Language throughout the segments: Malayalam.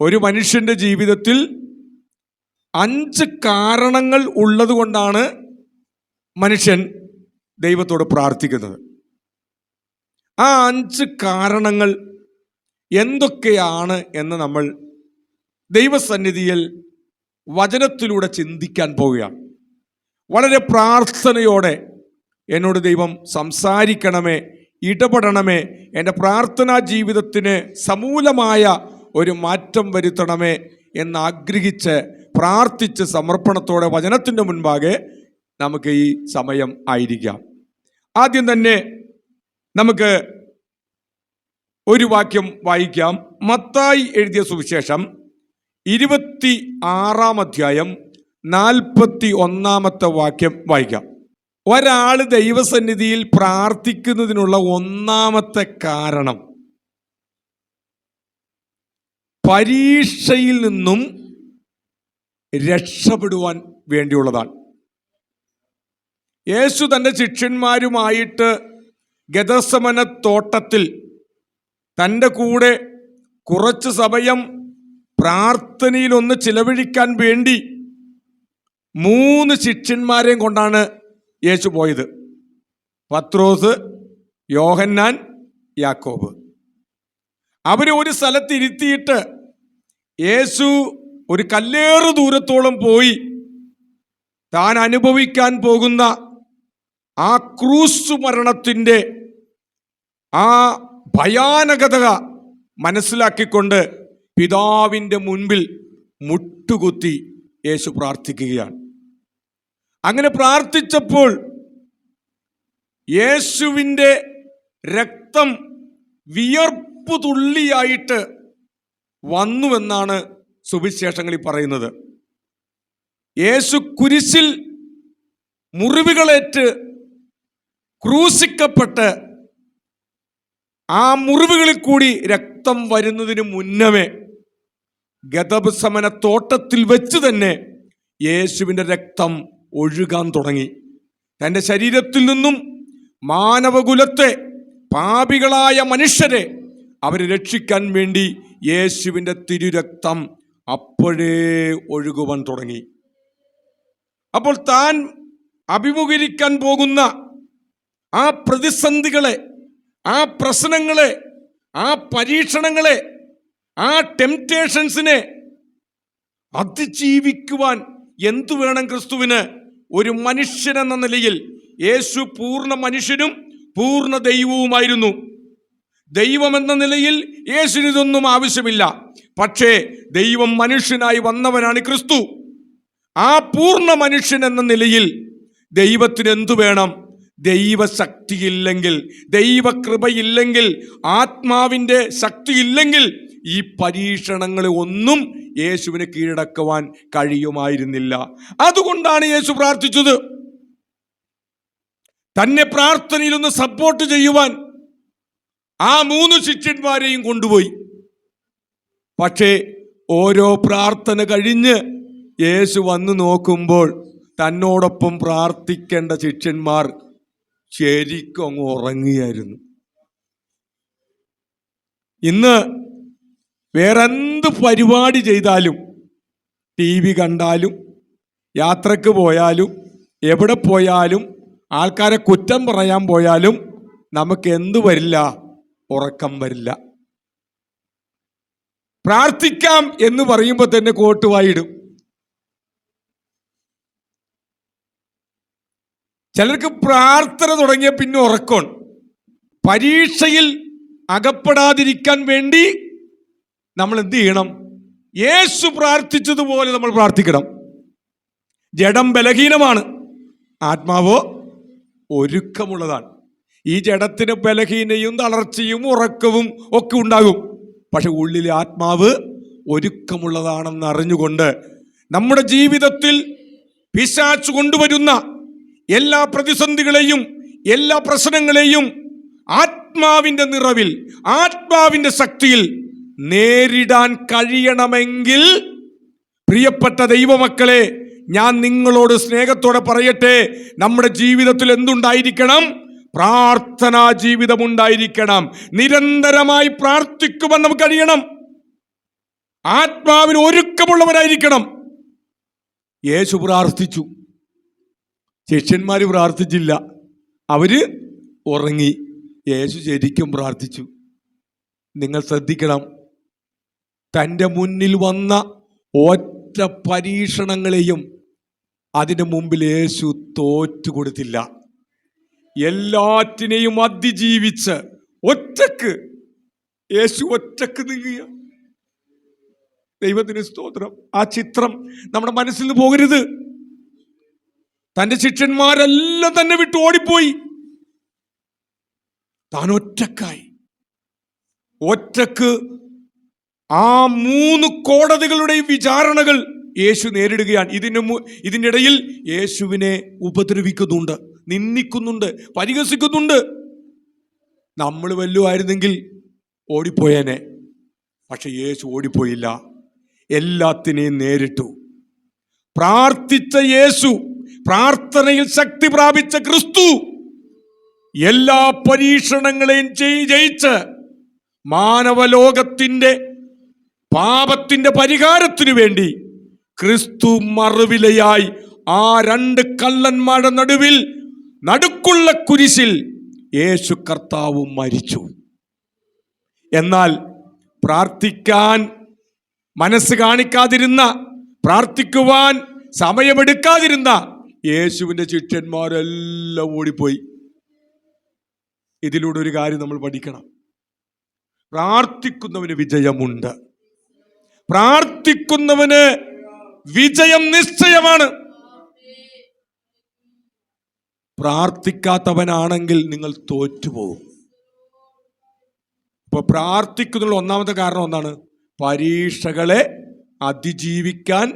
ഒരു മനുഷ്യന്റെ ജീവിതത്തിൽ അഞ്ച് കാരണങ്ങൾ ഉള്ളതുകൊണ്ടാണ് മനുഷ്യൻ ദൈവത്തോട് പ്രാർത്ഥിക്കുന്നത്. ആ അഞ്ച് കാരണങ്ങൾ എന്തൊക്കെയാണ് എന്ന് നമ്മൾ ദൈവസന്നിധിയിൽ വചനത്തിലൂടെ ചിന്തിക്കാൻ പോവുകയാണ്. വളരെ പ്രാർത്ഥനയോടെ എന്നോട് ദൈവം സംസാരിക്കണമേ ഇടപെടണമേ എന്റെ പ്രാർത്ഥനാ ജീവിതത്തിന് സമൂലമായ ഒരു മാറ്റം വരുത്തണമേ എന്ന് ആഗ്രഹിച്ച് പ്രാർത്ഥിച്ച് സമർപ്പണത്തോടെ വചനത്തിന്റെ മുൻപാകെ നമുക്ക് ഈ സമയം ആയിരിക്കാം. ആദ്യം തന്നെ നമുക്ക് ഒരു വാക്യം വായിക്കാം. മത്തായി എഴുതിയ സുവിശേഷം ഇരുപത്തി ആറാം അധ്യായം നാൽപ്പത്തി ഒന്നാമത്തെ വാക്യം വായിക്കാം. ഒരാൾ ദൈവസന്നിധിയിൽ പ്രാർത്ഥിക്കുന്നതിനുള്ള ഒന്നാമത്തെ കാരണം പരീക്ഷയിൽ നിന്നും രക്ഷപ്പെടുവാൻ വേണ്ടിയുള്ളതാണ്. യേശു തന്റെ ശിഷ്യന്മാരുമായിട്ട് ഗതസമന തോട്ടത്തിൽ തന്റെ കൂടെ കുറച്ച് സമയം പ്രാർത്ഥനയിലൊന്ന് ചിലവഴിക്കാൻ വേണ്ടി മൂന്ന് ശിഷ്യന്മാരെയും കൊണ്ടാണ് യേശു പോയത്. പത്രോസ് യോഹന്നാൻ യാക്കോബ്. അവരെ ഒരു സ്ഥലത്ത് ഇരുത്തിയിട്ട് യേശു ഒരു കല്ലേറ് ദൂരത്തോളം പോയി താൻ അനുഭവിക്കാൻ പോകുന്ന ആ ക്രൂസ് മരണത്തിന്റെ ആ ഭയാനകത മനസ്സിലാക്കിക്കൊണ്ട് പിതാവിന്റെ മുൻപിൽ മുട്ടുകുത്തി യേശു പ്രാർത്ഥിക്കുകയാണ്. അങ്ങനെ പ്രാർത്ഥിച്ചപ്പോൾ യേശുവിന്റെ രക്തം വിയർപ്പു തുള്ളിയായിട്ട് വന്നുവെന്നാണ് സുവിശേഷങ്ങളിൽ പറയുന്നത്. യേശു കുരിശിൽ മുറിവുകളേറ്റ് ക്രൂശിക്കപ്പെട്ട് ആ മുറിവുകളിൽ കൂടി രക്തം വരുന്നതിന് മുന്നമേ ഗതപസമന തോട്ടത്തിൽ വെച്ച് തന്നെ യേശുവിന്റെ രക്തം ഒഴുകാൻ തുടങ്ങി. തന്റെ ശരീരത്തിൽ നിന്നും മാനവകുലത്തെ പാപികളായ മനുഷ്യരെ അവരെ രക്ഷിക്കാൻ വേണ്ടി യേശുവിന്റെ തിരുരക്തം അപ്പോഴേ ഒഴുകുവാൻ തുടങ്ങി. അപ്പോൾ താൻ അഭിമുഖീകരിക്കാൻ പോകുന്ന ആ പ്രതിസന്ധികളെ ആ പ്രശ്നങ്ങളെ ആ പരീക്ഷണങ്ങളെ ആ ടെംപ്റ്റേഷൻസിനെ അതിജീവിക്കുവാൻ എന്തു വേണം ക്രിസ്തുവിന്? ഒരു മനുഷ്യനെന്ന നിലയിൽ യേശു പൂർണ മനുഷ്യനും പൂർണ ദൈവവുമായിരുന്നു. ദൈവം എന്ന നിലയിൽ യേശുവിന് ഇതൊന്നും ആവശ്യമില്ല. പക്ഷേ ദൈവം മനുഷ്യനായി വന്നവനാണ് ക്രിസ്തു. ആ പൂർണ മനുഷ്യൻ എന്ന നിലയിൽ ദൈവത്തിന് എന്തു വേണം? ദൈവശക്തിയില്ലെങ്കിൽ ദൈവകൃപയില്ലെങ്കിൽ ആത്മാവിന്റെ ശക്തിയില്ലെങ്കിൽ ഈ പരീക്ഷണങ്ങളെ ഒന്നും യേശുവിനെ കീഴടക്കുവാൻ കഴിയുമായിരുന്നില്ല. അതുകൊണ്ടാണ് യേശു പ്രാർത്ഥിച്ചത്. തന്നെ പ്രാർത്ഥനയിലൊന്ന് സപ്പോർട്ട് ചെയ്യുവാൻ ആ മൂന്ന് ശിഷ്യന്മാരെയും കൊണ്ടുപോയി. പക്ഷേ ഓരോ പ്രാർത്ഥന കഴിഞ്ഞ് യേശു വന്നു നോക്കുമ്പോൾ തന്നോടൊപ്പം പ്രാർത്ഥിക്കേണ്ട ശിഷ്യന്മാർ ശരിക്കും അങ്ങ് ഉറങ്ങിയായിരുന്നു. ഇന്ന് വേറെന്ത് പരിപാടി ചെയ്താലും ടി വി കണ്ടാലും യാത്രയ്ക്ക് പോയാലും എവിടെ പോയാലും ആൾക്കാരെ കുറ്റം പറയാൻ പോയാലും നമുക്ക് എന്തു വരില്ല. ഉറക്കം വരില്ല. പ്രാർത്ഥിക്കാം എന്ന് പറയുമ്പോൾ തന്നെ കോട്ടുവായിടും ചിലർക്ക് പ്രാർത്ഥന തുടങ്ങിയ പിന്നെ ഉറക്കമാണ്. പരീക്ഷയിൽ അകപ്പെടാതിരിക്കാൻ വേണ്ടി നമ്മൾ എന്ത് ചെയ്യണം? യേശു പ്രാർത്ഥിച്ചതുപോലെ നമ്മൾ പ്രാർത്ഥിക്കണം. ജഡം ബലഹീനമാണ്. ആത്മാവോ ഒരുക്കമുള്ളതാണ്. ഈ ജഡത്തിന് ബലഹീനയും തളർച്ചയും ഉറക്കവും ഒക്കെ ഉണ്ടാകും. പക്ഷെ ഉള്ളിലെ ആത്മാവ് ഒരുക്കമുള്ളതാണെന്ന് അറിഞ്ഞുകൊണ്ട് നമ്മുടെ ജീവിതത്തിൽ പിശാച്ച് കൊണ്ടുവരുന്ന എല്ലാ പ്രതിസന്ധികളെയും എല്ലാ പ്രശ്നങ്ങളെയും ആത്മാവിന്റെ നിറവിൽ ആത്മാവിന്റെ ശക്തിയിൽ നേരിടാൻ കഴിയണമെങ്കിൽ പ്രിയപ്പെട്ട ദൈവമക്കളെ ഞാൻ നിങ്ങളോട് സ്നേഹത്തോടെ പറയട്ടെ നമ്മുടെ ജീവിതത്തിൽ എന്തുണ്ടായിരിക്കണം? പ്രാർത്ഥനാ ജീവിതമുണ്ടായിരിക്കണം നിരന്തരമായി പ്രാർത്ഥിക്കുവാൻ നമുക്ക് കഴിയണം. ആത്മാവിന് ഒരുക്കമുള്ളവരായിരിക്കണം. യേശു പ്രാർത്ഥിച്ചു. ശിഷ്യന്മാർ പ്രാർത്ഥിച്ചില്ല. അവർ ഉറങ്ങി. യേശു ശരിക്കും പ്രാർത്ഥിച്ചു. നിങ്ങൾ ശ്രദ്ധിക്കണം. തന്റെ മുന്നിൽ വന്ന ഒറ്റ പരീക്ഷണങ്ങളെയും അതിനു മുമ്പിൽ യേശു തോറ്റു കൊടുത്തില്ല എല്ലാറ്റിനെയും അതിജീവിച്ച് ഒറ്റയ്ക്ക് യേശു ഒറ്റയ്ക്ക് നീങ്ങുക ദൈവത്തിന് സ്തോത്രം. ആ ചിത്രം നമ്മുടെ മനസ്സിൽ നിന്ന് പോകരുത്. തന്റെ ശിഷ്യന്മാരെല്ലാം തന്നെ വിട്ട് ഓടിപ്പോയി. താൻ ഒറ്റക്കായി. ഒറ്റയ്ക്ക് ആ മൂന്ന് കോടതികളുടെയും വിചാരണകൾ യേശു നേരിടുകയാണ്. ഇതിന് ഇതിനിടയിൽ യേശുവിനെ ഉപദ്രവിക്കുന്നുണ്ട്. നിന്ദിക്കുന്നുണ്ട് പരിഹസിക്കുന്നുണ്ട്. നമ്മൾ വല്ലുമായിരുന്നെങ്കിൽ ഓടിപ്പോയേനെ. പക്ഷെ യേശു ഓടിപ്പോയില്ല. എല്ലാത്തിനെയും നേരിട്ടു. പ്രാർത്ഥിച്ച യേശു പ്രാർത്ഥനയിൽ ശക്തി പ്രാപിച്ച ക്രിസ്തു എല്ലാ പരീക്ഷണങ്ങളെയും ജയി- ജയിച്ച് മാനവലോകത്തിന്റെ പാപത്തിന്റെ പരിഹാരത്തിനു വേണ്ടി ക്രിസ്തു മറുവിലയായി ആ രണ്ട് കള്ളന്മാരുടെ നടുവിൽ നടുക്കുള്ള കുരിശിൽ യേശു കർത്താവ് മരിച്ചു. എന്നാൽ പ്രാർത്ഥിക്കാൻ മനസ്സ് കാണിക്കാതിരുന്ന പ്രാർത്ഥിക്കുവാൻ സമയമെടുക്കാതിരുന്ന യേശുവിന്റെ ശിഷ്യന്മാരെല്ലാം ഓടിപ്പോയി. ഇതിലൂടെ ഒരു കാര്യം നമ്മൾ പഠിക്കണം. പ്രാർത്ഥിക്കുന്നവന് വിജയമുണ്ട്. പ്രാർത്ഥിക്കുന്നവന് വിജയം നിശ്ചയമാണ്. പ്രാർത്ഥിക്കാത്തവനാണെങ്കിൽ നിങ്ങൾ തോറ്റുപോകും. ഇപ്പൊ പ്രാർത്ഥിക്കുന്നുള്ള ഒന്നാമത്തെ കാരണം എന്താണ്? പരീക്ഷകളെ അതിജീവിക്കാൻ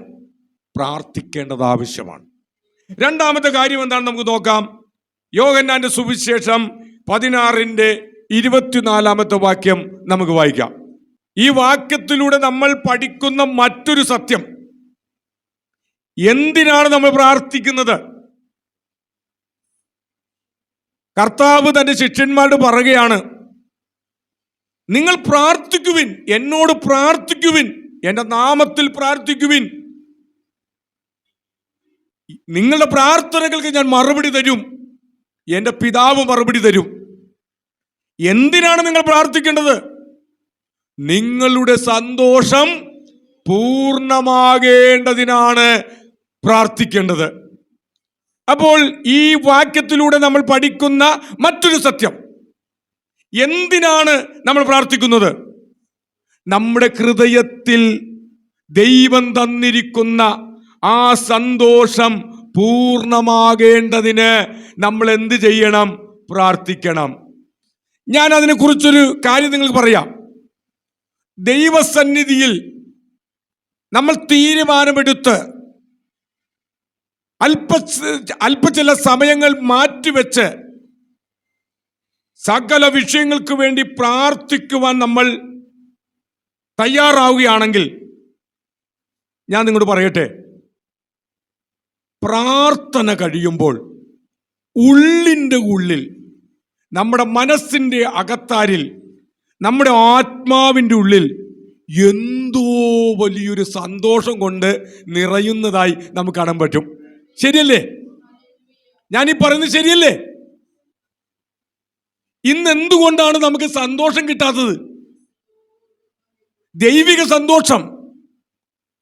പ്രാർത്ഥിക്കേണ്ടത് ആവശ്യമാണ്. രണ്ടാമത്തെ കാര്യം എന്താണ് നമുക്ക് നോക്കാം. യോഗന്നാന്റെ സുവിശേഷം പതിനാറിന്റെ ഇരുപത്തിനാലാമത്തെ വാക്യം നമുക്ക് വായിക്കാം. ഈ വാക്യത്തിലൂടെ നമ്മൾ പഠിക്കുന്ന മറ്റൊരു സത്യം. എന്തിനാണ് നമ്മൾ പ്രാർത്ഥിക്കുന്നത്? കർത്താവ് തന്റെ ശിഷ്യന്മാരോട് പറയുകയാണ് നിങ്ങൾ പ്രാർത്ഥിക്കുവിൻ എന്നോട് പ്രാർത്ഥിക്കുവിൻ എന്റെ നാമത്തിൽ പ്രാർത്ഥിക്കുവിൻ. നിങ്ങളുടെ പ്രാർത്ഥനകൾക്ക് ഞാൻ മറുപടി തരും എന്റെ പിതാവ് മറുപടി തരും. എന്തിനാണ് നിങ്ങൾ പ്രാർത്ഥിക്കേണ്ടത്? നിങ്ങളുടെ സന്തോഷം പൂർണമാകേണ്ടതിനാണ് പ്രാർത്ഥിക്കേണ്ടത്. അപ്പോൾ ഈ വാക്യത്തിലൂടെ നമ്മൾ പഠിക്കുന്ന മറ്റൊരു സത്യം. എന്തിനാണ് നമ്മൾ പ്രാർത്ഥിക്കുന്നത്? നമ്മുടെ ഹൃദയത്തിൽ ദൈവം തന്നിരിക്കുന്ന ആ സന്തോഷം പൂർണമാകേണ്ടതിന് നമ്മൾ എന്ത് ചെയ്യണം? പ്രാർത്ഥിക്കണം. ഞാൻ അതിനെക്കുറിച്ചൊരു കാര്യം നിങ്ങൾക്ക് പറയാം. ദൈവസന്നിധിയിൽ നമ്മൾ തീരുമാനമെടുത്ത് അല്പ അല്പ ചില സമയങ്ങൾ മാറ്റിവെച്ച് സകല വിഷയങ്ങൾക്ക് വേണ്ടി പ്രാർത്ഥിക്കുവാൻ നമ്മൾ തയ്യാറാവുകയാണെങ്കിൽ ഞാൻ നിങ്ങളോട് പറയട്ടെ. പ്രാർത്ഥന കഴിയുമ്പോൾ ഉള്ളിന്റെ ഉള്ളിൽ നമ്മുടെ മനസ്സിന്റെ അകത്താരിൽ നമ്മുടെ ആത്മാവിന്റെ ഉള്ളിൽ എന്തോ വലിയൊരു സന്തോഷം കൊണ്ട് നിറയുന്നതായി നമുക്ക് കാണാൻ പറ്റും. ശരിയല്ലേ? ഞാൻ ഈ പറയുന്നത് ശരിയല്ലേ? ഇന്ന് എന്തുകൊണ്ടാണ് നമുക്ക് സന്തോഷം കിട്ടാത്തത്? ദൈവിക സന്തോഷം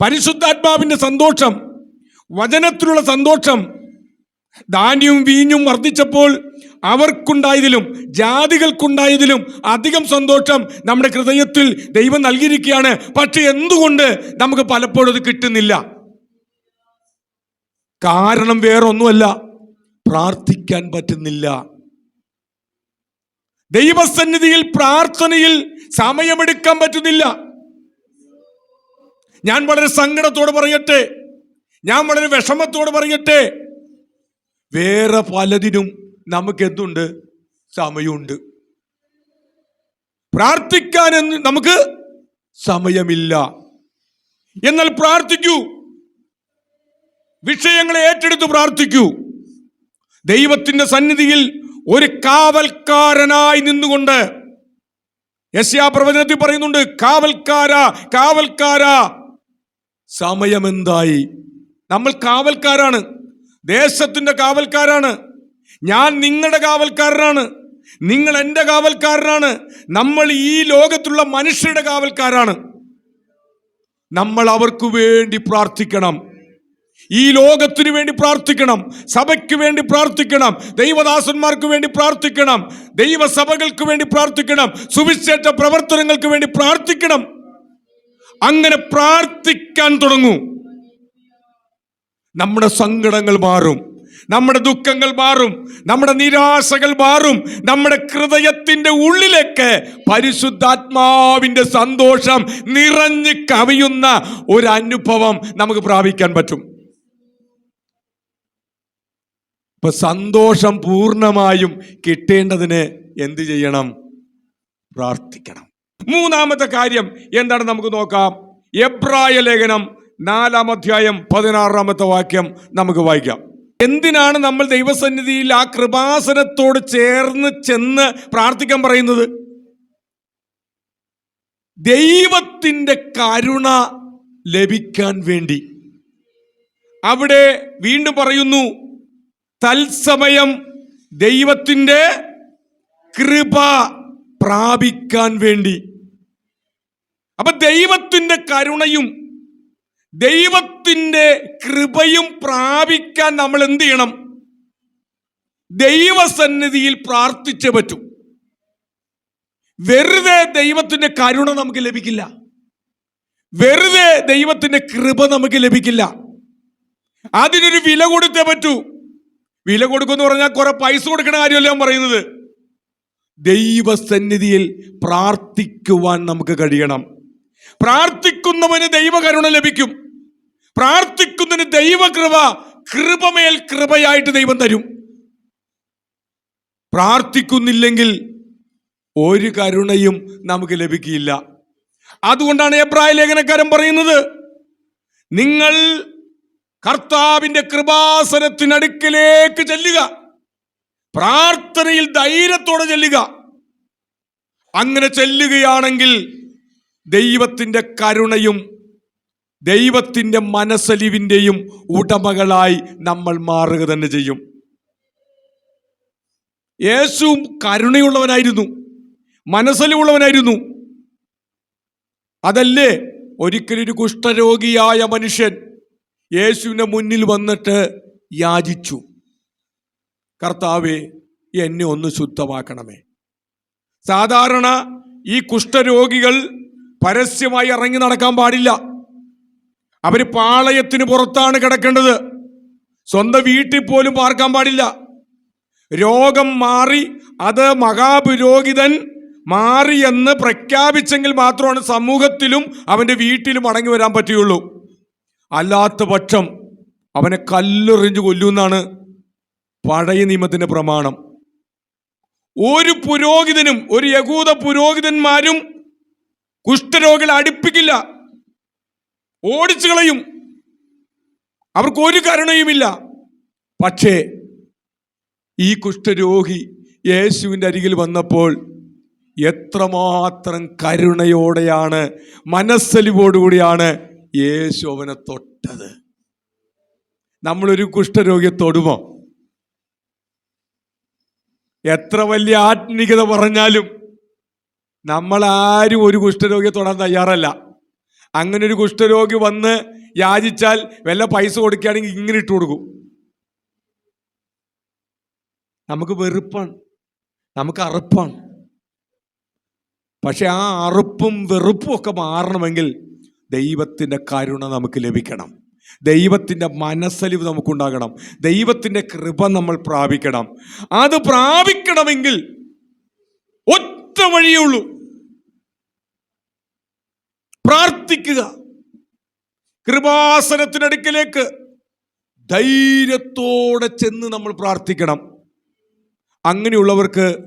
പരിശുദ്ധാത്മാവിന്റെ സന്തോഷം വചനത്തിലുള്ള സന്തോഷം ധാന്യവും വീഞ്ഞും വർദ്ധിച്ചപ്പോൾ അവർക്കുണ്ടായതിലും ജാതികൾക്കുണ്ടായതിലും അധികം സന്തോഷം നമ്മുടെ ഹൃദയത്തിൽ ദൈവം നൽകിയിരിക്കുകയാണ്. പക്ഷെ എന്തുകൊണ്ട് നമുക്ക് പലപ്പോഴും അത് കിട്ടുന്നില്ല? കാരണം വേറൊന്നുമല്ല പ്രാർത്ഥിക്കാൻ പറ്റുന്നില്ല. ദൈവസന്നിധിയിൽ പ്രാർത്ഥനയിൽ സമയമെടുക്കാൻ പറ്റുന്നില്ല. ഞാൻ വളരെ സങ്കടത്തോട് പറയട്ടെ ഞാൻ വളരെ വിഷമത്തോട് പറയട്ടെ വേറെ പലതിനും നമുക്ക് എന്തുണ്ട്? സമയമുണ്ട്. പ്രാർത്ഥിക്കാൻ നമുക്ക് സമയമില്ല. എന്നാൽ പ്രാർത്ഥിക്കൂ. വിഷയങ്ങളെ ഏറ്റെടുത്ത് പ്രാർത്ഥിക്കൂ. ദൈവത്തിന്റെ സന്നിധിയിൽ ഒരു കാവൽക്കാരനായി നിന്നുകൊണ്ട് യശ്യാ പ്രവചനത്തിൽ പറയുന്നുണ്ട് കാവൽക്കാരാ കാവൽക്കാര സമയമെന്തായി? നമ്മൾ കാവൽക്കാരാണ്. ദേശത്തിന്റെ കാവൽക്കാരാണ്. ഞാൻ നിങ്ങളുടെ കാവൽക്കാരനാണ്. നിങ്ങൾ എന്റെ കാവൽക്കാരനാണ്. നമ്മൾ ഈ ലോകത്തുള്ള മനുഷ്യരുടെ കാവൽക്കാരാണ്. നമ്മൾ അവർക്ക് വേണ്ടി പ്രാർത്ഥിക്കണം. ഈ ലോകത്തിന് വേണ്ടി പ്രാർത്ഥിക്കണം സഭയ്ക്ക് വേണ്ടി പ്രാർത്ഥിക്കണം ദൈവദാസന്മാർക്ക് വേണ്ടി പ്രാർത്ഥിക്കണം ദൈവസഭകൾക്ക് വേണ്ടി പ്രാർത്ഥിക്കണം സുവിശേഷ പ്രവർത്തനങ്ങൾക്ക് വേണ്ടി പ്രാർത്ഥിക്കണം. അങ്ങനെ പ്രാർത്ഥിക്കാൻ തുടങ്ങൂ. നമ്മുടെ സങ്കടങ്ങൾ മാറും നമ്മുടെ ദുഃഖങ്ങൾ മാറും നമ്മുടെ നിരാശകൾ മാറും നമ്മുടെ ഹൃദയത്തിന്റെ ഉള്ളിലേക്ക് പരിശുദ്ധാത്മാവിന്റെ സന്തോഷം നിറഞ്ഞ് കവിയുന്ന ഒരു അനുഭവം നമുക്ക് പ്രാപിക്കാൻ പറ്റും. ഇപ്പൊ സന്തോഷം പൂർണമായും കിട്ടേണ്ടതിന് എന്ത് ചെയ്യണം? പ്രാർത്ഥിക്കണം. മൂന്നാമത്തെ കാര്യം എന്താണ് നമുക്ക് നോക്കാം. എബ്രായ ലേഖനം നാലാം അധ്യായം പതിനാറാമത്തെ വാക്യം നമുക്ക് വായിക്കാം. എന്തിനാണ് നമ്മൾ ദൈവസന്നിധിയിൽ ആ കൃപാസനത്തോട് ചേർന്ന് ചെന്ന് പ്രാർത്ഥിക്കാൻ പറയുന്നത്? ദൈവത്തിന്റെ കരുണ ലഭിക്കാൻ വേണ്ടി. അവിടെ വീണ്ടും പറയുന്നു തത്സമയം ദൈവത്തിന്റെ കൃപ പ്രാപിക്കാൻ വേണ്ടി. അപ്പൊ ദൈവത്തിന്റെ കരുണയും ദൈവത്തിന്റെ കൃപയും പ്രാപിക്കാൻ നമ്മൾ എന്ത് ചെയ്യണം? ദൈവസന്നിധിയിൽ പ്രാർത്ഥിച്ചേ പറ്റൂ. വെറുതെ ദൈവത്തിന്റെ കരുണ നമുക്ക് ലഭിക്കില്ല. വെറുതെ ദൈവത്തിന്റെ കൃപ നമുക്ക് ലഭിക്കില്ല. അതിനൊരു വില കൊടുത്തേ പറ്റൂ. വില കൊടുക്കുമെന്ന് പറഞ്ഞാൽ കുറെ പൈസ കൊടുക്കണ കാര്യമല്ല ഞാൻ പറയുന്നത്? ദൈവസന്നിധിയിൽ പ്രാർത്ഥിക്കുവാൻ നമുക്ക് കഴിയണം. പ്രാർത്ഥിക്കുന്നവന് ദൈവകരുണ ലഭിക്കും. പ്രാർത്ഥിക്കുന്നതിന് ദൈവകൃപ കൃപമേൽ കൃപയായിട്ട് ദൈവം തരും. പ്രാർത്ഥിക്കുന്നില്ലെങ്കിൽ ഒരു കരുണയും നമുക്ക് ലഭിക്കില്ല അതുകൊണ്ടാണ് എബ്രായ ലേഖനക്കാരൻ പറയുന്നത് നിങ്ങൾ കർത്താവിന്റെ കൃപാസനത്തിനടുക്കിലേക്ക് ചെല്ലുക. പ്രാർത്ഥനയിൽ ധൈര്യത്തോടെ ചെല്ലുക. അങ്ങനെ ചെല്ലുകയാണെങ്കിൽ ദൈവത്തിന്റെ കരുണയും ദൈവത്തിന്റെ മനസ്സലിവിന്റെയും ഉടമകളായി നമ്മൾ മാറുക തന്നെ ചെയ്യും. യേശുവും കരുണയുള്ളവനായിരുന്നു. മനസ്സലിവുള്ളവനായിരുന്നു. അതല്ലേ? ഒരിക്കലൊരു കുഷ്ഠരോഗിയായ മനുഷ്യൻ യേശുവിന്റെ മുന്നിൽ വന്നിട്ട് യാചിച്ചു. കർത്താവെ എന്നെ ഒന്ന് ശുദ്ധമാക്കണമേ. സാധാരണ ഈ കുഷ്ഠരോഗികൾ പരസ്യമായി ഇറങ്ങി നടക്കാൻ പാടില്ല. അവർ പാളയത്തിന് പുറത്താണ് കിടക്കേണ്ടത്. സ്വന്തം വീട്ടിൽ പോലും പാർക്കാൻ പാടില്ല. രോഗം മാറി അത് മഹാപുരോഹിതൻ മാറിയെന്ന് പ്രഖ്യാപിച്ചെങ്കിൽ മാത്രമാണ് സമൂഹത്തിലും അവന്റെ വീട്ടിലും മടങ്ങി വരാൻ പറ്റുകയുള്ളൂ. അല്ലാത്ത പക്ഷം അവനെ കല്ലെറിഞ്ഞു കൊല്ലുമെന്നാണ് പഴയ നിയമത്തിന്റെ പ്രമാണം. ഒരു പുരോഹിതനും ഒരു യഹൂദ പുരോഹിതന്മാരും കുഷ്ഠരോഗികളെ അടുപ്പിക്കില്ല. ഓടിച്ചു കളയും. അവർക്ക് ഒരു കരുണയുമില്ല. പക്ഷേ ഈ കുഷ്ഠരോഗി യേശുവിന്റെ അരികിൽ വന്നപ്പോൾ എത്രമാത്രം കരുണയോടെയാണ് മനസ്സലിവോടുകൂടിയാണ് യേശു അവനെ തൊട്ടത്. നമ്മളൊരു കുഷ്ഠരോഗിയെ തൊടുമോ? എത്ര വലിയ ആത്മീകത പറഞ്ഞാലും നമ്മളാരും ഒരു കുഷ്ഠരോഗിയെ തൊടാൻ തയ്യാറല്ല. അങ്ങനെ ഒരു കുഷ്ഠരോഗി വന്ന് യാചിച്ചാൽ വല്ല പൈസ കൊടുക്കുകയാണെങ്കിൽ ഇങ്ങനെ ഇട്ട് കൊടുക്കും. നമുക്ക് വെറുപ്പാണ്. നമുക്ക് അറുപ്പാണ്. പക്ഷെ ആ അറുപ്പും വെറുപ്പും ഒക്കെ മാറണമെങ്കിൽ ദൈവത്തിന്റെ കരുണ നമുക്ക് ലഭിക്കണം. ദൈവത്തിന്റെ മനസ്സലിവ് നമുക്കുണ്ടാകണം. ദൈവത്തിന്റെ കൃപ നമ്മൾ പ്രാപിക്കണം. അത് പ്രാപിക്കണമെങ്കിൽ ഒറ്റ വഴിയേ ഉള്ളൂ. പ്രാർത്ഥിക്കുക. കൃപാസനത്തിനടുക്കിലേക്ക് ധൈര്യത്തോടെ ചെന്ന് നമ്മൾ പ്രാർത്ഥിക്കണം. അങ്ങനെയുള്ളവർക്ക്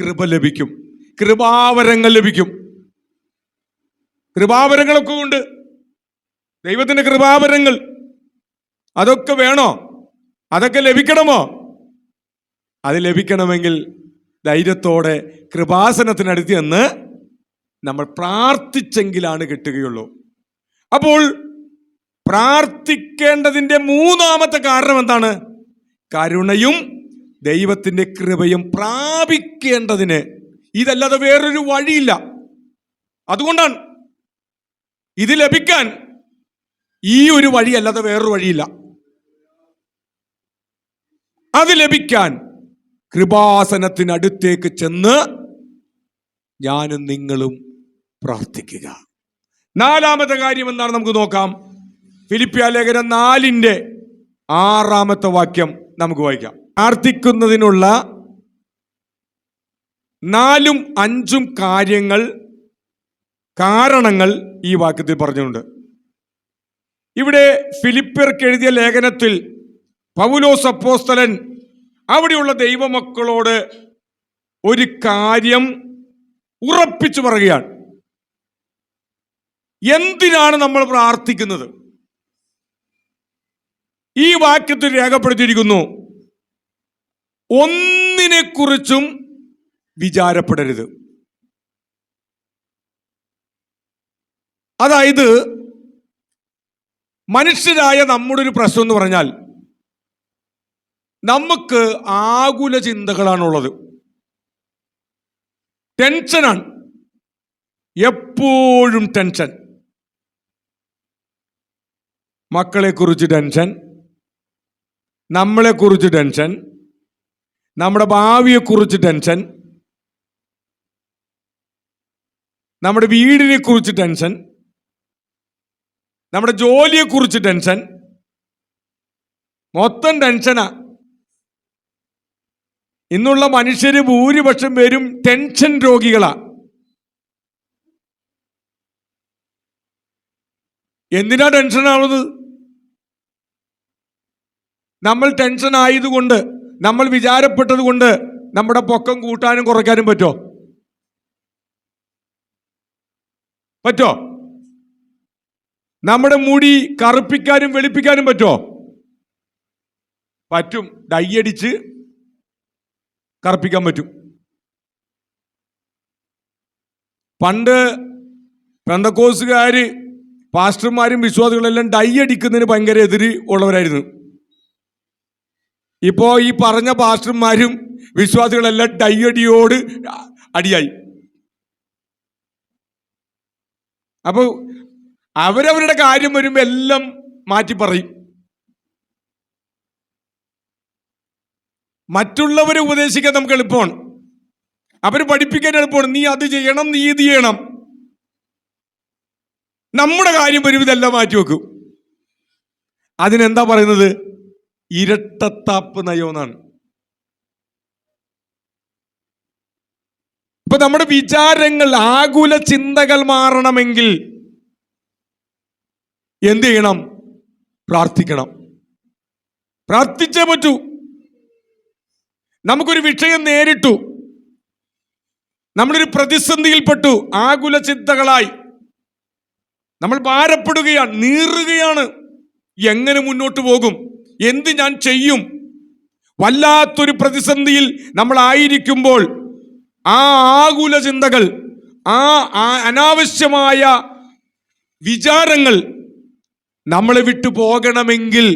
കൃപ ലഭിക്കും. കൃപാവരങ്ങൾ ലഭിക്കും. കൃപാവരങ്ങളൊക്കെ ഉണ്ട്. ദൈവത്തിന്റെ കൃപാവരങ്ങൾ അതൊക്കെ വേണോ? അതൊക്കെ ലഭിക്കണമോ? അത് ലഭിക്കണമെങ്കിൽ ധൈര്യത്തോടെ കൃപാസനത്തിനടുത്ത് എന്ന് നമ്മൾ പ്രാർത്ഥിച്ചെങ്കിലാണ് കിട്ടുകയുള്ളൂ. അപ്പോൾ പ്രാർത്ഥിക്കേണ്ടതിന്റെ മൂന്നാമത്തെ കാരണം എന്താണ്? കരുണയും ദൈവത്തിന്റെ കൃപയും പ്രാപിക്കേണ്ടതിന്. ഇതല്ലാതെ വേറൊരു വഴിയില്ല. അതുകൊണ്ടാണ് ഇത് ലഭിക്കാൻ ഈ ഒരു വഴിയല്ലാതെ വേറൊരു വഴിയില്ല. അത് ലഭിക്കാൻ കൃപാസനത്തിനടുത്തേക്ക് ചെന്ന് ഞാനും നിങ്ങളും പ്രാർത്ഥിക്കുക. നാലാമത്തെ കാര്യം എന്താണ് നമുക്ക് നോക്കാം. ഫിലിപ്പിയ ലേഖനം നാലിന്റെ ആറാമത്തെ വാക്യം നമുക്ക് വായിക്കാം. പ്രാർത്ഥിക്കുന്നതിനുള്ള നാലും അഞ്ചും കാര്യങ്ങൾ കാരണങ്ങൾ ഈ വാക്യത്തിൽ പറഞ്ഞുണ്ട് ഇവിടെ ഫിലിപ്പിയർക്ക് എഴുതിയ ലേഖനത്തിൽ പൗലോസ് അപ്പോസ്തലൻ അവിടെയുള്ള ദൈവമക്കളോട് ഒരു കാര്യം ഉറപ്പിച്ചു പറയുകയാണ്. എന്തിനാണ് നമ്മൾ പ്രാർത്ഥിക്കുന്നത്? ഈ വാക്യത്തിൽ രേഖപ്പെടുത്തിയിരിക്കുന്നു ഒന്നിനെക്കുറിച്ചും വിചാരപ്പെടരുത്. അതായത് മനുഷ്യരായ നമ്മുടെ ഒരു പ്രശ്നം എന്ന് പറഞ്ഞാൽ നമുക്ക് ആകുല ചിന്തകളാണുള്ളത്. ടെൻഷനാണ്. എപ്പോഴും ടെൻഷൻ. മക്കളെക്കുറിച്ച് ടെൻഷൻ നമ്മളെക്കുറിച്ച് ടെൻഷൻ നമ്മുടെ ഭാവിയെക്കുറിച്ച് ടെൻഷൻ നമ്മുടെ വീടിനെ കുറിച്ച് ടെൻഷൻ നമ്മുടെ ജോലിയെക്കുറിച്ച് ടെൻഷൻ മൊത്തം ടെൻഷനാ ഇന്നുള്ള മനുഷ്യർ ഭൂരിപക്ഷം പേരും ടെൻഷൻ രോഗികളാ. എന്തിനാ ടെൻഷൻ ആവുന്നത്? നമ്മൾ ടെൻഷൻ ആയതുകൊണ്ട് നമ്മൾ വിചാരപ്പെട്ടത് കൊണ്ട് നമ്മുടെ പൊക്കം കൂട്ടാനും കുറയ്ക്കാനും പറ്റോ? പറ്റോ? നമ്മുടെ മുടി കറുപ്പിക്കാനും വെളുപ്പിക്കാനും പറ്റുമോ പറ്റും. ഡയ്യടിച്ച് കറുപ്പിക്കാൻ പറ്റും. പണ്ട് പെന്തക്കോസുകാർ പാസ്റ്റർമാരും വിശ്വാസികളെല്ലാം ഡൈ അടിക്കുന്നതിന് ഭയങ്കര എതിര് ഉള്ളവരായിരുന്നു. ഇപ്പോ ഈ പറഞ്ഞ പാസ്റ്റർമാരും വിശ്വാസികളെല്ലാം ഡൈ അടിയോട് അടിയായി. അപ്പോൾ അവരവരുടെ കാര്യം വരുമ്പോൾ എല്ലാം മാറ്റി പറയും. മറ്റുള്ളവരെ ഉപദേശിക്കാൻ നമുക്ക് എളുപ്പമാണ്. അവർ പഠിപ്പിക്കാൻ എളുപ്പമാണ്. നീ അത് ചെയ്യണം നീ ഇത് ചെയ്യണം. നമ്മുടെ കാര്യം വരും ഇതെല്ലാം മാറ്റി വെക്കും. അതിനെന്താ പറയുന്നത്? ഇരട്ടത്താപ്പ് നയോന്നാണ് ഇപ്പൊ നമ്മുടെ വിചാരങ്ങൾ ആകുല ചിന്തകൾ മാറണമെങ്കിൽ എന്ത് ചെയ്യണം? പ്രാർത്ഥിക്കണം. പ്രാർത്ഥിച്ചേ പറ്റൂ. നമുക്കൊരു വിഷയം നേരിട്ടു. നമ്മളൊരു പ്രതിസന്ധിയിൽപ്പെട്ടു. ആകുല ചിന്തകളായി നമ്മൾ ഭാരപ്പെടുകയാണ് നീറുകയാണ്. എങ്ങനെ മുന്നോട്ട് പോകും? എന്ത് ഞാൻ ചെയ്യും? വല്ലാത്തൊരു പ്രതിസന്ധിയിൽ നമ്മളായിരിക്കുമ്പോൾ ആ ആകുല ചിന്തകൾ ആ അനാവശ്യമായ വിചാരങ്ങൾ നമ്മളെ വിട്ടു പോകണമെങ്കിൽ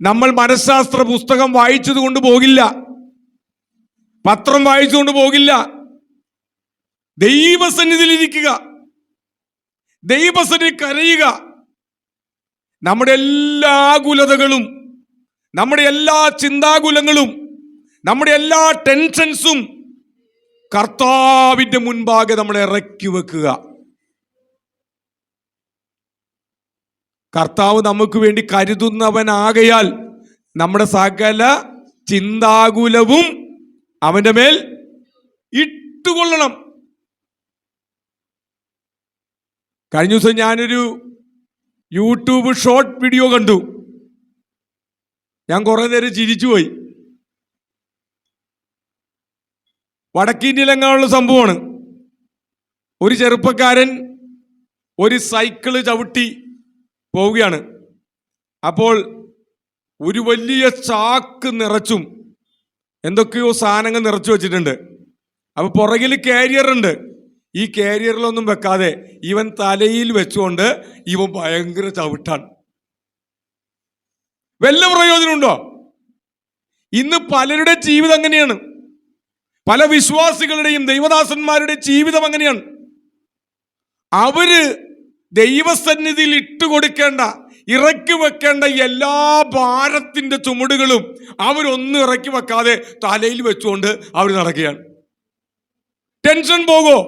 നമ്മൾ മനഃശാസ്ത്ര പുസ്തകം വായിച്ചത് കൊണ്ട് പോകില്ല. പത്രം വായിച്ചുകൊണ്ട് പോകില്ല. ദൈവസന്നിധിയിലിരിക്കുക ദൈവസന്നിധി കരയുക. നമ്മുടെ എല്ലാ ആകുലതകളും നമ്മുടെ എല്ലാ ചിന്താകുലങ്ങളും നമ്മുടെ എല്ലാ ടെൻഷൻസും കർത്താവിന്റെ മുൻപാകെ നമ്മളെ ഇറക്കി വെക്കുക. കർത്താവ് നമുക്ക് വേണ്ടി കരുതുന്നവനാകയാൽ നമ്മുടെ സകല ചിന്താകുലവും അവന്റെ മേൽ ഇട്ടുകൊള്ളണം. കഴിഞ്ഞ ദിവസം ഞാനൊരു യൂട്യൂബ് ഷോർട്ട് വീഡിയോ കണ്ടു. ഞാൻ കുറേ നേരം ചിരിച്ചുപോയി വടക്കീന്ത്യയിലെങ്ങാനുള്ള സംഭവമാണ്. ഒരു ചെറുപ്പക്കാരൻ ഒരു സൈക്കിൾ ചവിട്ടി പോവുകയാണ്. അപ്പോൾ ഒരു വലിയ ചാക്ക് നിറച്ചും എന്തൊക്കെയോ സാധനങ്ങൾ നിറച്ചു വെച്ചിട്ടുണ്ട്. അപ്പൊ പുറകിൽ കാരിയർ ഉണ്ട്. ഈ കാരിയറിലൊന്നും വെക്കാതെ ഇവൻ തലയിൽ വെച്ചുകൊണ്ട് ഇവൻ ഭയങ്കര ചവിട്ടാണ്. വല്ല പ്രയോജനമുണ്ടോ ഇന്ന് പലരുടെ ജീവിതം അങ്ങനെയാണ്. പല വിശ്വാസികളുടെയും ദൈവദാസന്മാരുടെ ജീവിതം അങ്ങനെയാണ്. അവർ ദൈവസന്നിധിയിൽ ഇട്ടുകൊടുക്കേണ്ട ഇറക്കി വെക്കേണ്ട എല്ലാ ഭാരത്തിന്റെ ചുമടുകളും അവരൊന്നും ഇറക്കി വെക്കാതെ തലയിൽ വെച്ചുകൊണ്ട് അവർ നടക്കുകയാണ്. ടെൻഷൻ പോകോ?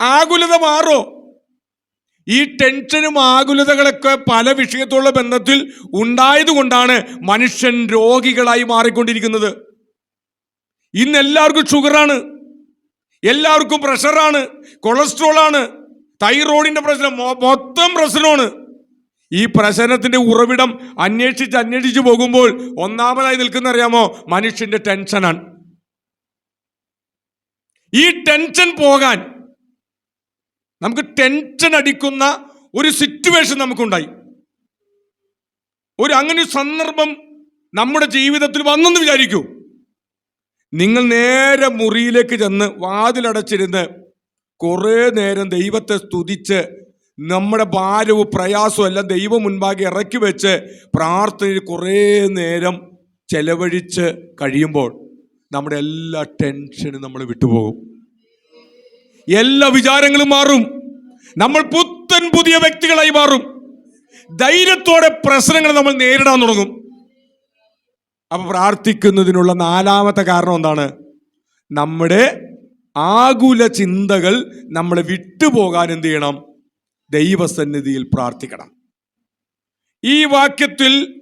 ആകുലത മാറോ? ഈ ടെൻഷനും ആകുലതകളൊക്കെ പല വിഷയത്തോടുള്ള ബന്ധത്തിൽ ഉണ്ടായതുകൊണ്ടാണ് മനുഷ്യൻ രോഗികളായി മാറിക്കൊണ്ടിരിക്കുന്നത്. ഇന്ന് എല്ലാവർക്കും ഷുഗറാണ് എല്ലാവർക്കും പ്രഷറാണ് കൊളസ്ട്രോൾ ആണ്. തൈറോയിഡിന്റെ പ്രശ്നം മൊത്തം പ്രശ്നമാണ്. ഈ പ്രശ്നത്തിന്റെ ഉറവിടം അന്വേഷിച്ച് അന്വേഷിച്ച് പോകുമ്പോൾ ഒന്നാമതായി നിൽക്കുന്ന അറിയാമോ? മനുഷ്യന്റെ ടെൻഷനാണ് ഈ ടെൻഷൻ പോകാൻ നമുക്ക് ടെൻഷൻ അടിക്കുന്ന ഒരു സിറ്റുവേഷൻ നമുക്കുണ്ടായി. ഒരു അങ്ങനെ സന്ദർഭം നമ്മുടെ ജീവിതത്തിൽ വന്നെന്ന് വിചാരിക്കൂ. നിങ്ങൾ നേരെ മുറിയിലേക്ക് ചെന്ന് വാതിലടച്ചിരുന്ന് കുറേ നേരം ദൈവത്തെ സ്തുതിച്ച് നമ്മുടെ ഭാരവും പ്രയാസവും എല്ലാം ദൈവം മുൻപാകെ ഇറക്കി വെച്ച് പ്രാർത്ഥനയിൽ കുറേ നേരം ചെലവഴിച്ച് കഴിയുമ്പോൾ നമ്മുടെ എല്ലാ ടെൻഷനും നമ്മൾ വിട്ടുപോകും. എല്ലാ വിചാരങ്ങളും മാറും. നമ്മൾ പുത്തൻ പുതിയ വ്യക്തികളായി മാറും. ധൈര്യത്തോടെ പ്രശ്നങ്ങൾ നമ്മൾ നേരിടാൻ തുടങ്ങും. അപ്പൊ പ്രാർത്ഥിക്കുന്നതിനുള്ള നാലാമത്തെ കാരണം എന്താണ്? നമ്മുടെ ആകുല ചിന്തകൾ നമ്മൾ വിട്ടുപോകാൻ എന്ത് ചെയ്യണം? ദൈവസന്നിധിയിൽ പ്രാർത്ഥിക്കണം. ഈ വാക്യത്തിൽ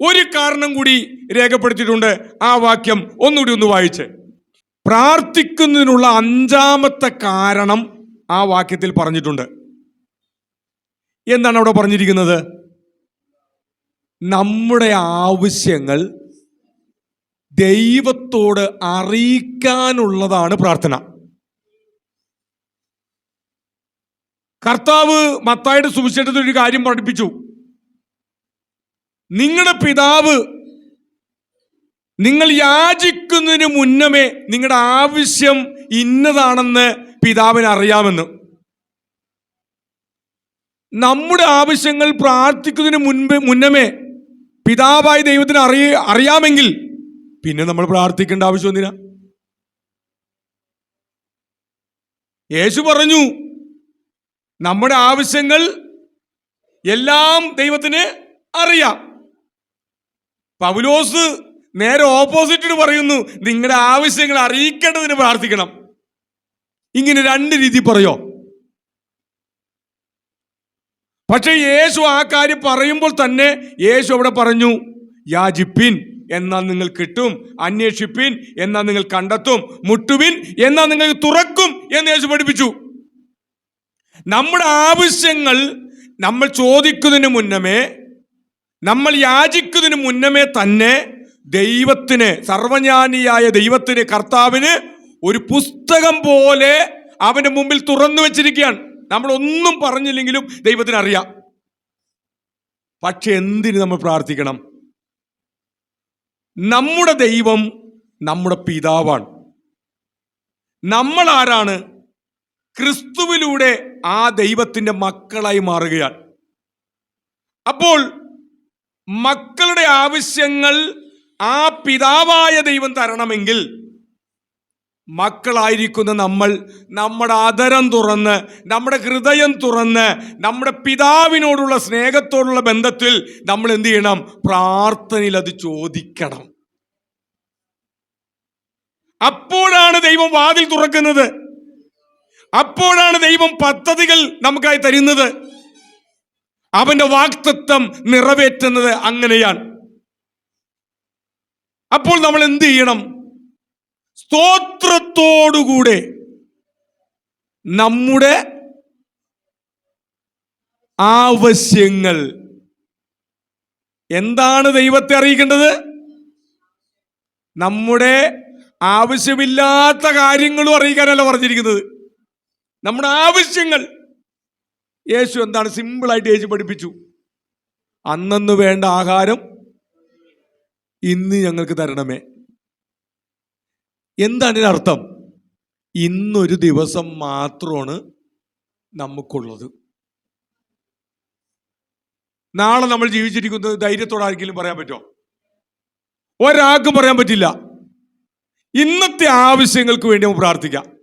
ഒരു കാരണം കൂടി രേഖപ്പെടുത്തിയിട്ടുണ്ട്. ആ വാക്യം ഒന്നുകൂടി ഒന്ന് വായിച്ച്. പ്രാർത്ഥിക്കുന്നതിനുള്ള അഞ്ചാമത്തെ കാരണം ആ വാക്യത്തിൽ പറഞ്ഞിട്ടുണ്ട്. എന്താണ് അവിടെ പറഞ്ഞിരിക്കുന്നത്? നമ്മുടെ ആവശ്യങ്ങൾ ദൈവത്തോട് അറിയിക്കാനുള്ളതാണ് പ്രാർത്ഥന. കർത്താവ് മത്തായുടെ സുവിശേഷത്തിൽ ഒരു കാര്യം പഠിപ്പിച്ചു. നിങ്ങളുടെ പിതാവ് നിങ്ങൾ യാചിക്കുന്നതിന് മുന്നമേ നിങ്ങളുടെ ആവശ്യം ഇന്നതാണെന്ന് പിതാവിന് അറിയാമെന്ന്. നമ്മുടെ ആവശ്യങ്ങൾ പ്രാർത്ഥിക്കുന്നതിന് മുൻപ് മുന്നമേ പിതാവായ ദൈവത്തിന് അറിയ അറിയാമെങ്കിൽ പിന്നെ നമ്മൾ പ്രാർത്ഥിക്കേണ്ട ആവശ്യം എന്തിനാ? യേശു പറഞ്ഞു നമ്മുടെ ആവശ്യങ്ങൾ എല്ലാം ദൈവത്തിന് അറിയാം. പൗലോസ് നേരെ ഓപ്പോസിറ്റിന് പറയുന്നു നിങ്ങളുടെ ആവശ്യങ്ങൾ അറിയിക്കേണ്ടതിന് പ്രാർത്ഥിക്കണം. ഇങ്ങനെ രണ്ട് രീതി പറയോ? പക്ഷേ യേശു ആ കാര്യം പറയുമ്പോൾ തന്നെ യേശു അവിടെ പറഞ്ഞു യാചിപ്പിൻ. എന്നാൽ നിങ്ങൾ കിട്ടും അന്വേഷിപ്പിൻ എന്നാൽ നിങ്ങൾ കണ്ടെത്തും മുട്ടുവിൻ എന്നാൽ നിങ്ങൾ തുറക്കും എന്ന് യേശു പഠിപ്പിച്ചു. നമ്മുടെ ആവശ്യങ്ങൾ നമ്മൾ ചോദിക്കുന്നതിന് മുന്നമേ നമ്മൾ യാചിക്കുന്നതിന് മുന്നമേ തന്നെ ദൈവത്തിന് സർവജ്ഞാനിയായ ദൈവത്തിന് കർത്താവിന് ഒരു പുസ്തകം പോലെ അവന്റെ മുമ്പിൽ തുറന്നു വെച്ചിരിക്കുകയാണ്. നമ്മൾ ഒന്നും പറഞ്ഞില്ലെങ്കിലും ദൈവത്തിന് അറിയാം പക്ഷെ എന്തിന് നമ്മൾ പ്രാർത്ഥിക്കണം? നമ്മുടെ ദൈവം നമ്മുടെ പിതാവാണ്. നമ്മൾ ആരാണ് ക്രിസ്തുവിലൂടെ ആ ദൈവത്തിന്റെ മക്കളായി മാറുകയാണ്. അപ്പോൾ മക്കളുടെ ആവശ്യങ്ങൾ ആ പിതാവായ ദൈവം തരണമെങ്കിൽ മക്കളായിരിക്കുന്ന നമ്മൾ നമ്മുടെ അതരം തുറന്ന് നമ്മുടെ ഹൃദയം തുറന്ന് നമ്മുടെ പിതാവിനോടുള്ള സ്നേഹത്തോടുള്ള ബന്ധത്തിൽ നമ്മൾ എന്ത് ചെയ്യണം? പ്രാർത്ഥനയിൽ അത് ചോദിക്കണം. അപ്പോഴാണ് ദൈവം വാതിൽ തുറക്കുന്നത്. അപ്പോഴാണ് ദൈവം പദ്ധതികൾ നമുക്കായി തരുന്നത്. അവന്റെ വാക്തത്വം നിറവേറ്റുന്നത് അങ്ങനെയാണ്. അപ്പോൾ നമ്മൾ എന്ത് ചെയ്യണം? സ്തോത്രത്തോടുകൂടെ നമ്മുടെ ആവശ്യങ്ങൾ. എന്താണ് ദൈവത്തെ അറിയിക്കേണ്ടത്? നമ്മുടെ ആവശ്യമില്ലാത്ത കാര്യങ്ങളും അറിയിക്കാനല്ല പറഞ്ഞിരിക്കുന്നത്. നമ്മുടെ ആവശ്യങ്ങൾ. യേശു എന്താണ് സിമ്പിളായിട്ട് യേശു പഠിപ്പിച്ചു. അന്നന്ന് വേണ്ട ആഹാരം ഇന്ന് ഞങ്ങൾക്ക് തരണമേ. എന്താണ് ഇതിനർത്ഥം ഇന്നൊരു ദിവസം മാത്രമാണ് നമുക്കുള്ളത്. നാളെ നമ്മൾ ജീവിച്ചിരിക്കുന്നത് ധൈര്യത്തോടെ ആർക്കെങ്കിലും പറയാൻ പറ്റുമോ? ഒരാൾക്കും പറയാൻ പറ്റില്ല. ഇന്നത്തെ ആവശ്യങ്ങൾക്ക് വേണ്ടി നമുക്ക് പ്രാർത്ഥിക്കാം.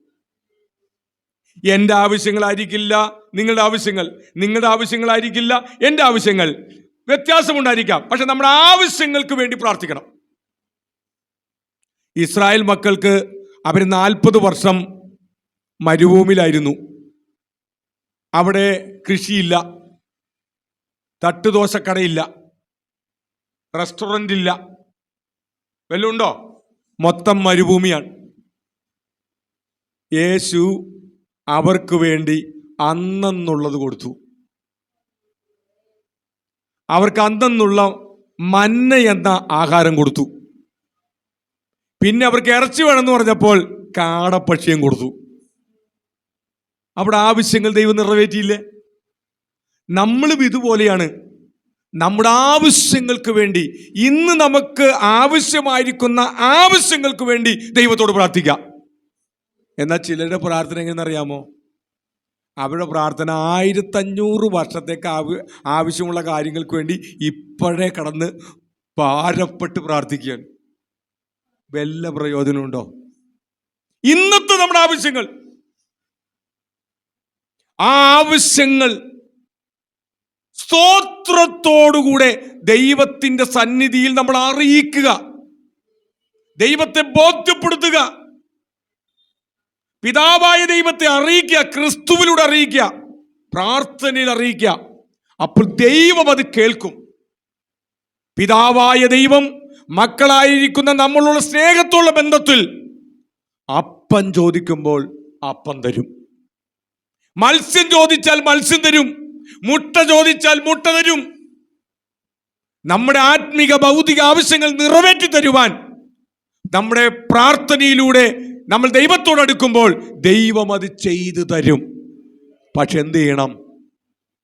എന്റെ ആവശ്യങ്ങളായിരിക്കില്ല നിങ്ങളുടെ ആവശ്യങ്ങൾ. നിങ്ങളുടെ ആവശ്യങ്ങളായിരിക്കില്ല എന്റെ ആവശ്യങ്ങൾ. വ്യത്യാസമുണ്ടായിരിക്കാം. പക്ഷെ നമ്മുടെ ആവശ്യങ്ങൾക്ക് വേണ്ടി പ്രാർത്ഥിക്കണം. ഇസ്രായേൽ മക്കൾക്ക് അവർ നാൽപ്പത് വർഷം മരുഭൂമിയിലായിരുന്നു. അവിടെ കൃഷിയില്ല. തട്ടുദോശക്കടയില്ല. റെസ്റ്റോറന്റ് ഇല്ല വല്ലതും ഉണ്ടോ? മൊത്തം മരുഭൂമിയാണ്. യേശു അവർക്ക് വേണ്ടി അന്നെന്നുള്ളത് കൊടുത്തു. അവർക്ക് അന്നെന്നുള്ള മന്ന എന്ന ആഹാരം കൊടുത്തു. പിന്നെ അവർക്ക് ഇറച്ചി വേണമെന്ന് പറഞ്ഞപ്പോൾ കാടപ്പക്ഷിയും കൊടുത്തു. അവിടെ ആവശ്യങ്ങൾ ദൈവം നിറവേറ്റിയില്ലേ? നമ്മളും ഇതുപോലെയാണ്. നമ്മുടെ ആവശ്യങ്ങൾക്ക് വേണ്ടി ഇന്ന് നമുക്ക് ആവശ്യമായിരിക്കുന്ന ആവശ്യങ്ങൾക്ക് വേണ്ടി ദൈവത്തോട് പ്രാർത്ഥിക്കാം. എന്നാൽ ചിലരുടെ പ്രാർത്ഥന എങ്ങനെയെന്നറിയാമോ അവരുടെ പ്രാർത്ഥന ആയിരത്തഞ്ഞൂറ് വർഷത്തേക്ക് ആവ ആവശ്യമുള്ള കാര്യങ്ങൾക്ക് വേണ്ടി ഇപ്പോഴേ കടന്ന് ഭാരപ്പെട്ട് പ്രാർത്ഥിക്കുകയാണ്. വല്ല പ്രയോജനമുണ്ടോ ഇന്നത്തെ നമ്മുടെ ആവശ്യങ്ങൾ. ആ ആവശ്യങ്ങൾ സ്തോത്രത്തോടുകൂടെ ദൈവത്തിന്റെ സന്നിധിയിൽ നമ്മൾ അറിയിക്കുക. ദൈവത്തെ ബോധ്യപ്പെടുത്തുക. പിതാവായ ദൈവത്തെ അറിയിക്കുക ക്രിസ്തുവിലൂടെ അറിയിക്കുക പ്രാർത്ഥനയിൽ അറിയിക്കുക. അപ്പോൾ ദൈവം അത് കേൾക്കും. പിതാവായ ദൈവം മക്കളായിരിക്കുന്ന നമ്മളുള്ള സ്നേഹത്തുള്ള ബന്ധത്തിൽ അപ്പം ചോദിക്കുമ്പോൾ അപ്പം തരും. മത്സ്യം ചോദിച്ചാൽ മത്സ്യം തരും. മുട്ട ചോദിച്ചാൽ മുട്ട തരും. നമ്മുടെ ആത്മീക ഭൗതിക ആവശ്യങ്ങൾ നിറവേറ്റി തരുവാൻ നമ്മുടെ പ്രാർത്ഥനയിലൂടെ നമ്മൾ ദൈവത്തോട് അടുക്കുമ്പോൾ ദൈവം അത് ചെയ്തു തരും. പക്ഷെ എന്ത് ചെയ്യണം?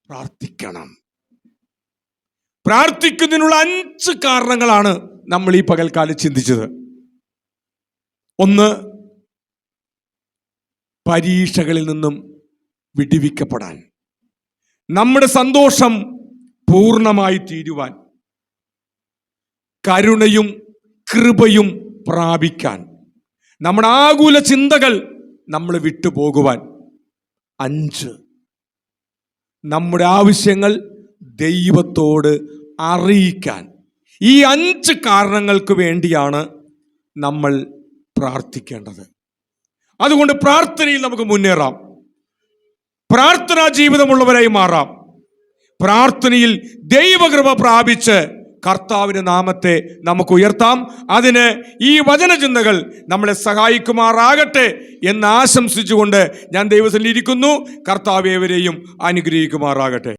പ്രാർത്ഥിക്കണം. പ്രാർത്ഥിക്കുന്നതിനുള്ള അഞ്ച് കാരണങ്ങളാണ് നമ്മൾ ഈ പകൽക്കാലം ചിന്തിച്ചത്. ഒന്ന് പരീക്ഷകളിൽ നിന്നും വിടിവിക്കപ്പെടാൻ. നമ്മുടെ സന്തോഷം പൂർണമായി തീരുവാൻ. കരുണയും കൃപയും പ്രാപിക്കാൻ. നമ്മുടെ ആകുല ചിന്തകൾ നമ്മൾ വിട്ടുപോകുവാൻ. അഞ്ച് നമ്മുടെ ആവശ്യങ്ങൾ ദൈവത്തോട് അറിയിക്കാൻ. ഈ അഞ്ച് കാരണങ്ങൾക്ക് വേണ്ടിയാണ് നമ്മൾ പ്രാർത്ഥിക്കേണ്ടത്. അതുകൊണ്ട് പ്രാർത്ഥനയിൽ നമുക്ക് മുന്നേറാം. പ്രാർത്ഥനാ ജീവിതമുള്ളവരായി മാറാം. പ്രാർത്ഥനയിൽ ദൈവകൃപ പ്രാപിച്ച് കർത്താവിന്റെ നാമത്തെ നമുക്ക് ഉയർത്താം. അതിന് ഈ വചനചിന്തകൾ നമ്മളെ സഹായിക്കുമാറാകട്ടെ എന്ന് ആശംസിച്ചുകൊണ്ട് ഞാൻ ദൈവത്തിൽ ഇരിക്കുന്നു. കർത്താവ് ഏവരെയും അനുഗ്രഹിക്കുമാറാകട്ടെ.